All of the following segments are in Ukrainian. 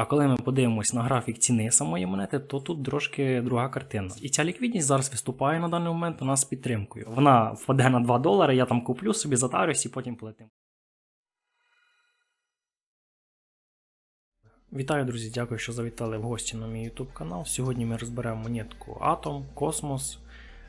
А коли ми подивимось на графік ціни самої монети, то тут трошки друга картина. І ця ліквідність зараз виступає на даний момент у нас підтримкою. Вона впаде на 2 долари, я там куплю собі, затарюсь і потім полетим. Вітаю, друзі! Дякую, що завітали в гості на мій YouTube канал. Сьогодні ми розберемо монетку Atom, Космос.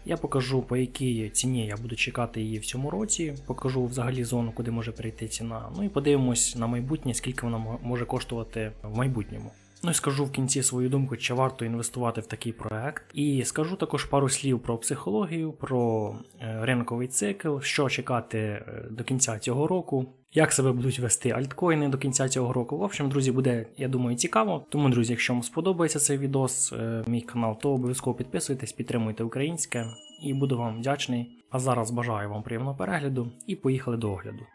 Я покажу по якій ціні я буду чекати її в цьому році. Покажу взагалі зону, куди може прийти ціна. Ну і подивимось на майбутнє, скільки вона може коштувати в майбутньому. Ну і скажу в кінці свою думку, чи варто інвестувати в такий проект. І скажу також пару слів про психологію, про е, ринковий цикл, що чекати е, до кінця цього року, як себе будуть вести альткоїни до кінця цього року. В общем, друзі, буде, я думаю, цікаво. Тому, друзі, якщо вам сподобається цей відос, е, мій канал, то обов'язково підписуйтесь, підтримуйте українське і буду вам вдячний. А зараз бажаю вам приємного перегляду і поїхали до огляду.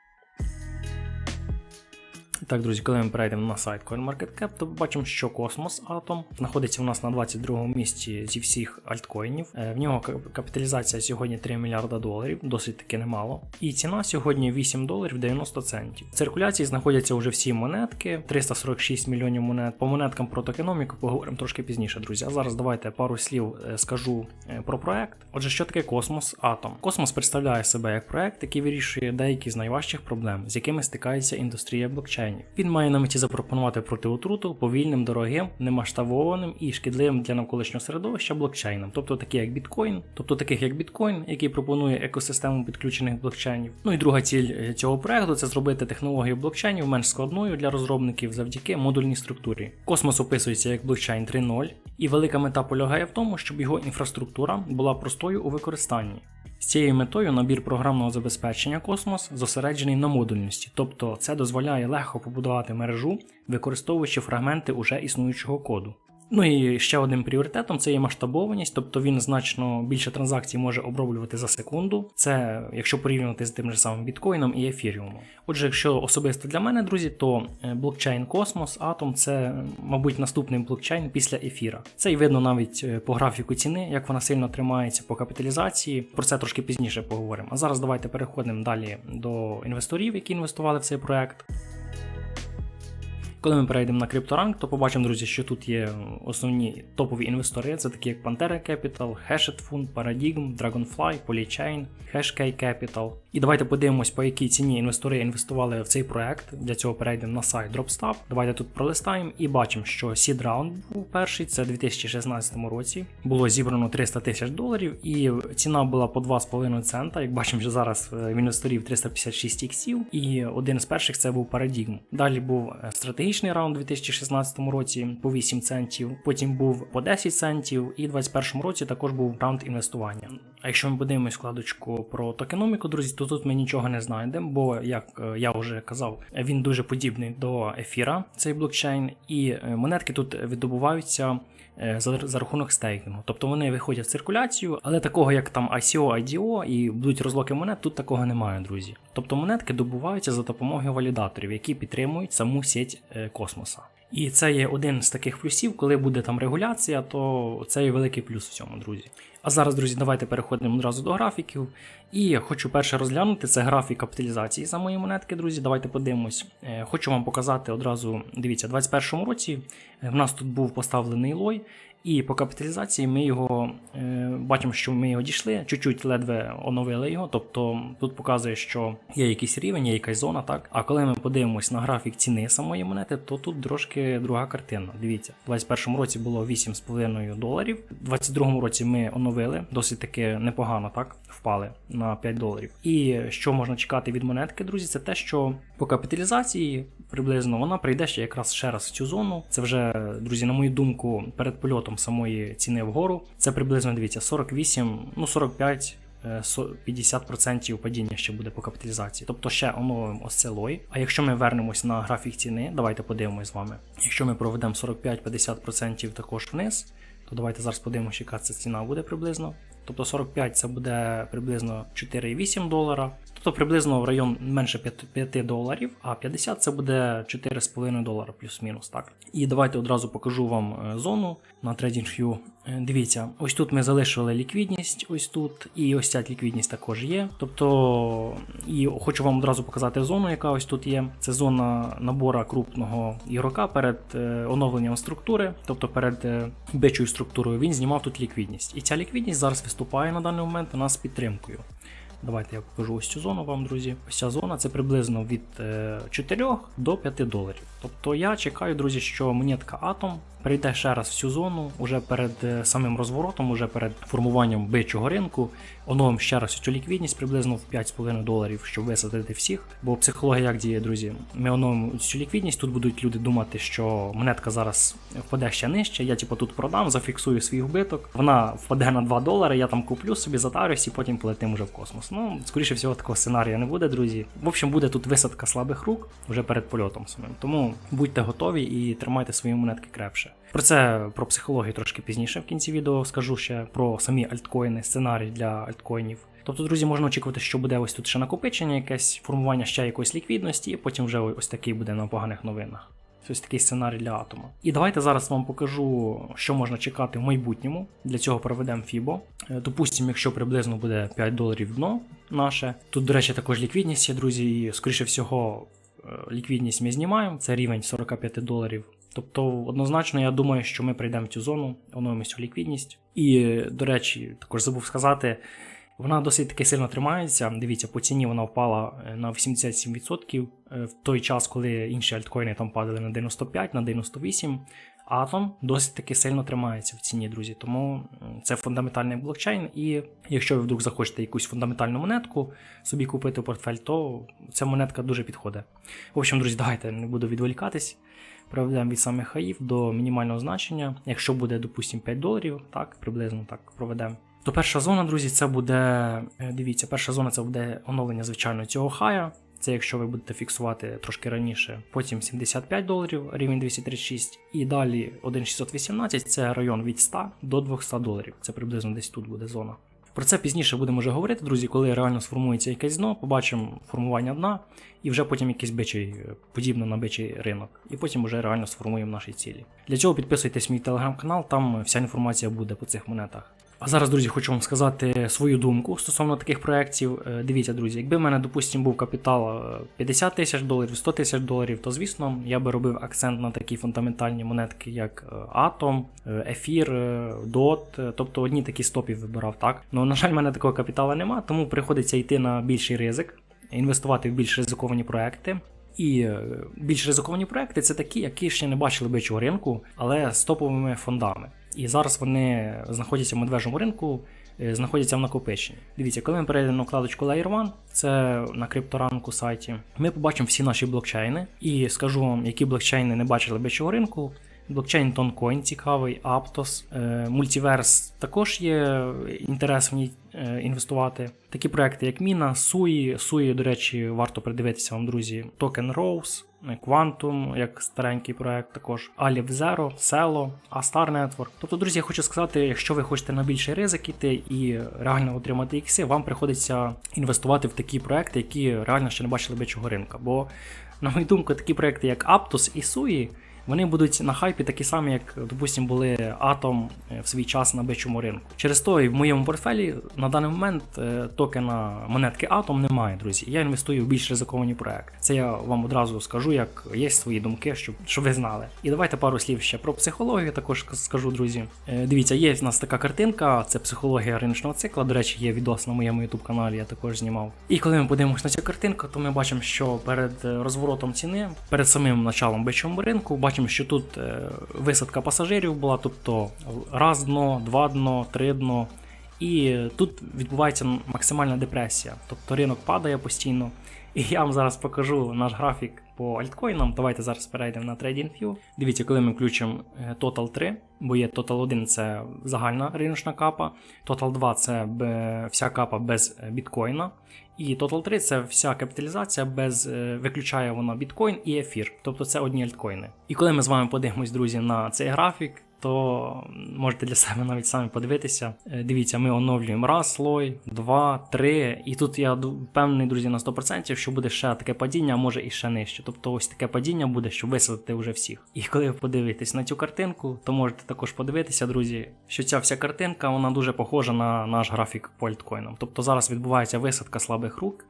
Так, друзі, коли ми перейдемо на сайт CoinMarketCap, то побачимо, що Космос Atom знаходиться у нас на 22 місці зі всіх альткоїнів. Е, В нього капіталізація сьогодні 3 мільярда доларів, досить таки немало. І ціна сьогодні 8 доларів 90 центів. В циркуляції знаходяться вже всі монетки, 346 мільйонів монет. По монеткам про токеноміку поговоримо трошки пізніше, друзі. А зараз давайте пару слів е, скажу е, про проект. Отже, що таке Космос Atom? Космос представляє себе як проект, який вирішує деякі з найважчих проблем, з якими стикається індустрія блокчейнів. Він має на меті запропонувати протиотруту повільним, дорогим, немасштабованим і шкідливим для навколишнього середовища блокчейнам, тобто такі як біткоін, тобто таких як біткоін, який пропонує екосистему підключених блокчейнів. Ну і друга ціль е, цього проекту це зробити технологію блокчейнів менш складною для розробників завдяки модульній структурі. Космос описується як блокчейн 3.0, і велика мета полягає в тому, щоб його інфраструктура була простою у використанні. З цією метою набір програмного забезпечення Космос зосереджений на модульності, тобто це дозволяє легко побудувати мережу, використовуючи фрагменти уже існуючого коду. Ну і ще одним пріоритетом це є масштабованість, тобто він значно більше транзакцій може оброблювати за секунду. Це якщо порівнювати з тим же самим біткоїном і ефіріумом. Отже, якщо особисто для мене, друзі, то е, блокчейн Космос Atom це, мабуть, наступний блокчейн після ефіра. Це і видно навіть е, по графіку ціни, як вона сильно тримається по капіталізації. Про це трошки пізніше поговоримо. А зараз давайте переходимо далі до інвесторів, які інвестували в цей проект. Коли ми перейдемо на CryptoRank, то побачимо, друзі, що тут є основні топові інвестори, це такі як Pantera Capital, Hashed Fund, Paradigm, Dragonfly, Polychain, Hashkey Capital. І давайте подивимось, по якій ціні інвестори інвестували в цей проект. Для цього перейдемо на сайт DropStab. Давайте тут пролистаємо і бачимо, що Seed Round був перший, це у 2016 році. Було зібрано 300 тисяч доларів, і ціна була по 2,5 цента. Як бачимо, що зараз е, в інвесторів 356 іксів, і один з перших це був Paradigm. Далі був е, стратегічний раунд у 2016 році по 8 центів. Потім був по 10 центів, і у 2021 році також був раунд інвестування. А якщо ми подивимось вкладочку про токеноміку, друзі, то тут ми нічого не знайдемо, бо як е, я вже казав, він дуже подібний до ефіра, цей блокчейн, і е, монетки тут видобуваються. е, За, рахунок стейкінгу. Тобто вони виходять в циркуляцію, але такого як там ICO, IDO і будуть розлоки монет, тут такого немає, друзі. Тобто монетки добуваються за допомогою валідаторів, які підтримують саму сеть космоса. І це є один з таких плюсів, коли буде там регуляція, то це є великий плюс в цьому, друзі. А зараз, друзі, давайте переходимо одразу до графіків. І хочу перше розглянути це графік капіталізації за мої монетки, друзі. Давайте подивимось. Е, Хочу вам показати одразу. Дивіться, у 2021 році в нас тут був поставлений лой. І по капіталізації ми його е, бачимо, що ми його дійшли, чуть-чуть ледве оновили його. Тобто тут показує, що є якийсь рівень, є якась зона, так. А коли ми подивимось на графік ціни самої монети, то тут трошки друга картина. Дивіться, у 2021 році було 8,5 доларів. У 2022 році ми оновили, досить таки непогано, так впали на 5 доларів. І що можна чекати від монетки, друзі, це те, що по капіталізації приблизно вона прийде ще якраз ще раз в цю зону. Це вже, друзі, на мою думку, перед польотом самої ціни вгору. Це приблизно дивіться 48, ну 45. е, со- 50% падіння ще буде по капіталізації. Тобто ще оновимо ось це лой. А якщо ми вернемось на графік ціни, давайте подивимось з вами. Якщо ми проведемо 45-50% також вниз, то давайте зараз подивимося, яка це ціна буде приблизно. Тобто 45 це буде приблизно 4,8 долара. Тобто приблизно в район менше 5, 5 доларів, а 50 це буде 4,5 долара плюс-мінус. так. І давайте одразу покажу вам е, зону на TradingView. Е, Дивіться, ось тут ми залишили ліквідність, ось тут, і ось ця ліквідність також є. Тобто, і хочу вам одразу показати зону, яка ось тут є. Це зона набора крупного ігрока перед е, оновленням структури, тобто перед бичою структурою він знімав тут ліквідність. І ця ліквідність зараз виступає на даний момент у нас підтримкою. Давайте я покажу ось цю зону вам, друзі. Ось ця зона це приблизно від е, 4 до 5 доларів. Тобто я чекаю, друзі, що монетка Atom прийде ще раз в цю зону, уже перед е, самим розворотом, уже перед формуванням бичого ринку, оновимо ще раз цю ліквідність приблизно в 5,5 доларів, щоб висадити всіх. Бо психологія як діє, друзі? Ми оновимо цю ліквідність. Тут будуть люди думати, що монетка зараз впаде ще нижче. Я типу тут продам, зафіксую свій вбиток. Вона впаде на 2 долари, я там куплю собі, затарюсь і потім полетим уже в космос. Ну, скоріше всього, такого сценарія не буде, друзі. В общем, буде тут висадка слабих рук вже перед польотом самим. Тому будьте готові і тримайте свої монетки крепше. Про це про психологію трошки пізніше в кінці відео скажу ще про самі альткоїни, сценарій для альткоїнів. Тобто, друзі, можна очікувати, що буде ось тут ще накопичення, якесь формування ще якоїсь ліквідності, і потім вже ось такий буде на поганих новинах. Ось такий сценарій для атома. І давайте зараз вам покажу, що можна чекати в майбутньому. Для цього проведемо FIBO. Е, Допустимо, якщо приблизно буде 5 доларів дно наше. Тут, до речі, також ліквідність є, друзі, і скоріше всього, ліквідність ми знімаємо. Це рівень 45 доларів. Тобто, однозначно, я думаю, що ми прийдемо в цю зону, оновимо цю ліквідність. І, до речі, також забув сказати, вона досить таки сильно тримається. Дивіться, по ціні вона впала е, на 87% е, в той час, коли інші альткоїни там падали на 95, на 98. Атом досить таки сильно тримається в ціні, друзі. Тому це фундаментальний блокчейн. І якщо ви вдруг захочете якусь фундаментальну монетку собі купити в портфель, то ця монетка дуже підходить. В общем, друзі, давайте не буду відволікатись. Проведемо від самих хаїв до мінімального значення. Якщо буде, допустимо, 5 доларів, так, приблизно так проведемо. То перша зона, друзі, це буде. е, Дивіться, перша зона це буде оновлення звичайно цього хая. Це якщо ви будете фіксувати трошки раніше, потім 75 доларів, рівень 236, і далі 1,618 це район від 100 до 200 доларів. Це приблизно десь тут буде зона. Про це пізніше будемо вже говорити, друзі, коли реально сформується якесь дно, побачимо формування дна, і вже потім якийсь бичий, подібно на бичий ринок. І потім вже реально сформуємо наші цілі. Для цього підписуйтесь мій телеграм-канал, там вся інформація буде по цих монетах. А зараз, друзі, хочу вам сказати свою думку стосовно таких проєктів. Е, Дивіться, друзі, якби в мене, допустимо, був капітал е, 50 тисяч доларів, 100 тисяч доларів, то звісно я би робив акцент на такі фундаментальні монетки, як е, Атом, е, Ефір, е, е, тобто одні такі стопів вибирав, так. Ну, на жаль, в мене такого капіталу нема, тому приходиться йти на більший ризик, інвестувати в більш ризиковані проекти. І е, більш ризиковані проекти це такі, які ще не бачили бичого ринку, але з топовими фондами. І зараз вони знаходяться в медвежому ринку, е, знаходяться в накопиченні. Дивіться, коли ми перейдемо на вкладочку Layer One, це на крипторанку сайті, ми побачимо всі наші блокчейни. І скажу вам, які блокчейни не бачили бичого ринку. Блокчейн Toncoin цікавий, е, Multiverse також є інтерес в ній е, інвестувати. Такі проекти, як Міна, Sui, Sui, до речі, варто придивитися вам, друзі. Token Rose, е, Quantum, як старенький проект, також Alif Zero, Celo, A-Star Network. Тобто, друзі, я хочу сказати, якщо ви хочете на більший ризик іти і реально отримати ікси, вам приходиться інвестувати в такі проекти, які реально ще не бачили бичого ринка. Бо, на мою думку, такі проекти, як Aptos і Sui, вони будуть на хайпі такі самі, як, допустимо, були Atom е, в свій час на бичому ринку. Через то і в моєму портфелі на даний момент е, токена монетки Atom немає, друзі. Я інвестую в більш ризиковані проекти. Це я вам одразу скажу, як є свої думки, щоб, щоб ви знали. І давайте пару слів ще про психологію також скажу, друзі. Е, Дивіться, є в нас така картинка, це психологія риночного цикла. До речі, є відос на моєму YouTube каналі, я також знімав. І коли ми подивимося на цю картинку, то ми бачимо, що перед розворотом ціни, перед самим началом бичому ринку, бачимо, що тут е, висадка пасажирів була, тобто раз дно, два дно, три дно. І тут відбувається максимальна депресія. Тобто ринок падає постійно. І я вам зараз покажу наш графік по альткоїнам. Давайте зараз перейдемо на TradingView. Дивіться, коли ми включимо е, Total 3, бо є Total 1 це загальна риночна капа, Total 2 це вся капа без е, біткоїна. І Total 3 це вся капіталізація без е, виключає вона біткоін і ефір. Тобто це одні альткоїни. І коли ми з вами подивимось, друзі, на цей графік, то можете для себе навіть самі подивитися. Е, Дивіться, ми оновлюємо раз слой, два, три. І тут я впевнений, друзі, на 100%, що буде ще таке падіння, а може і ще нижче. Тобто ось таке падіння буде, щоб висадити вже всіх. І коли ви подивитесь на цю картинку, то можете також подивитися, друзі, що ця вся картинка вона дуже похожа на наш графік по альткоїнам. Тобто зараз відбувається висадка слабих рук.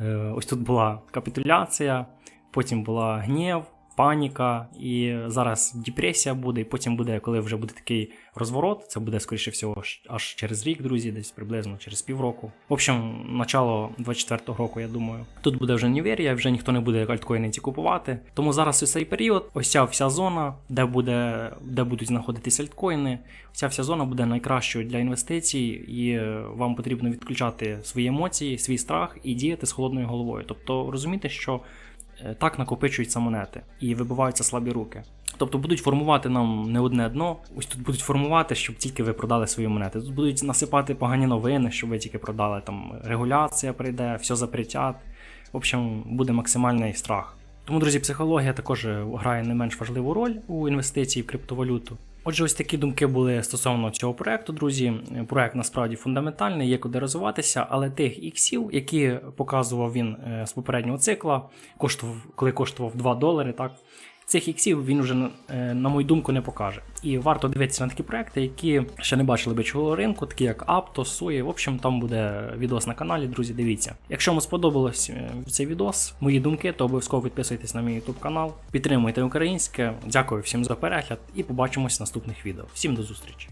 Е, Ось тут була капітуляція, потім була гнів, паніка, і зараз депресія буде, і потім буде, коли вже буде такий розворот, це буде, скоріше всього, аж- через рік, друзі, десь приблизно через півроку. В общем, начало 24-го року, я думаю. Тут буде вже Ніверія, вже ніхто не буде альткоїни ці купувати. Тому зараз ось цей період, ось ця вся зона, де, буде, де будуть знаходитись альткоїни, ця вся зона буде найкращою для інвестицій, і е, вам потрібно відключати свої емоції, свій страх і діяти з холодною головою. Тобто розуміти, що так накопичуються монети і вибиваються слабі руки. Тобто будуть формувати нам не одне дно. Ось тут будуть формувати, щоб тільки ви продали свої монети. Тут будуть насипати погані новини, щоб ви тільки продали. Там регуляція прийде, все запретять. В общем, буде максимальний страх. Тому, друзі, психологія також е, грає не менш важливу роль у інвестиції в криптовалюту. Отже, ось такі думки були стосовно цього проекту, друзі. Проект насправді фундаментальний, є куди розвиватися, але тих іксів, які показував він е, з попереднього цикла, коштував, коли коштував 2 долари, так. Цих іксів він вже, е, на мою думку, не покаже. І варто дивитися на такі проекти, які ще не бачили бичого ринку, такі як Apto, Sui. В общем, там буде відос на каналі, друзі, дивіться. Якщо вам сподобалось е, цей відос, мої думки, то обов'язково підписуйтесь на мій YouTube канал, підтримуйте українське. Дякую всім за перегляд і побачимось в наступних відео. Всім до зустрічі!